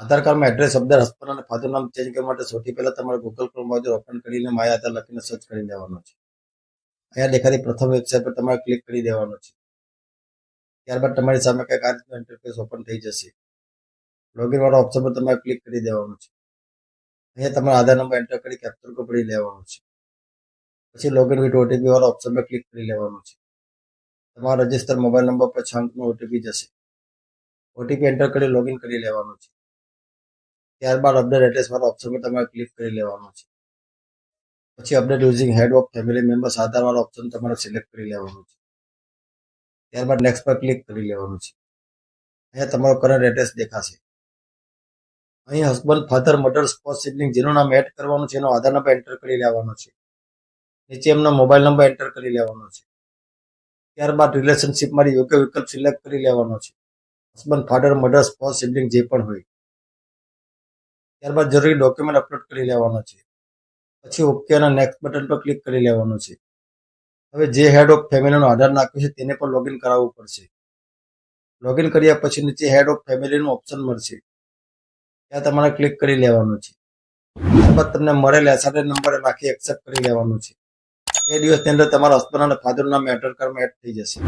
આધાર કાર્ડમાં એડ્રેસ શબ્દ હસબન્ડ અને ફાધર નામ ચેન્જ કરવા માટે સૌથી પહેલાં તમારે ગૂગલ ક્રોમ બ્રાઉઝર ઓપન કરીને માય આધાર લખીને સર્ચ કરી દેવાનો છે. અહીંયા દેખાતી પ્રથમ વેબસાઇટ પર તમારે ક્લિક કરી દેવાનો છે. ત્યારબાદ તમારી સામે કંઈક આ રીતનું ઇન્ટરફેસ ઓપન થઈ જશે. લોગિનવાળો ઓપ્શન પર તમારે ક્લિક કરી દેવાનું છે. અહીંયા તમારો આધાર નંબર એન્ટર કરી કેપ્ચર કરી લેવાનો છે. પછી લોગિન વિથ ઓટીપી વાળા ઓપ્શન પર ક્લિક કરી લેવાનો છે. તમારા રજિસ્ટર મોબાઈલ નંબર પર છ અંકનો ઓટીપી જશે. ઓટીપી એન્ટર કરી લોગિન કરી લેવાનું છે. ત્યારબાદ અપડેટ એડ્રેસ વાળા ઓપ્શન પર તમારે ક્લિક કરી લેવાનો છે. પછી update using head of family members Aadhaar વાળા ઓપ્શન તમારે સિલેક્ટ કરી લેવાનો છે. ત્યારબાદ નેક્સ્ટ પર ક્લિક કરી લેવાનું છે. અહીંયા તમારો કરંટ એડ્રેસ દેખાશે. અહીં husband father mother spouse sibling જેનું નામ એડ કરવાનું છે એનો આધાર નંબર એન્ટર કરી લેવાનો છે. નીચે એમનો મોબાઈલ નંબર એન્ટર કરી લેવાનો છે. ત્યારબાદ રિલેશનશીપમાંથી યોગ્ય વિકલ્પ સિલેક્ટ કરી લેવાનો છે. Husband father mother spouse sibling જે પણ હોય. ત્યારબાદ જરૂરી ડોક્યુમેન્ટ અપલોડ કરી લેવાનો છે. પછી ઓકે અને નેક્સ્ટ બટન પર ક્લિક કરી લેવાનું છે. હવે જે હેડ ઓફ ફેમિલીનો આધાર નાખ્યો છે તેને પણ લોગિન કરાવવું પડશે. લોગિન કર્યા પછી નીચે હેડ ઓફ ફેમિલીનું ઓપ્શન મળશે. ત્યાં તમારે ક્લિક કરી લેવાનું છે. ત્યારબાદ તમને મળેલ એસઆરએ નંબર નાખી એક્સેપ્ટ કરી લેવાનું છે. એ દિવસની અંદર તમારા હસબન્ડ અને ફાધરનું નામ એન્ટર કાર્ડમાં એડ થઈ જશે.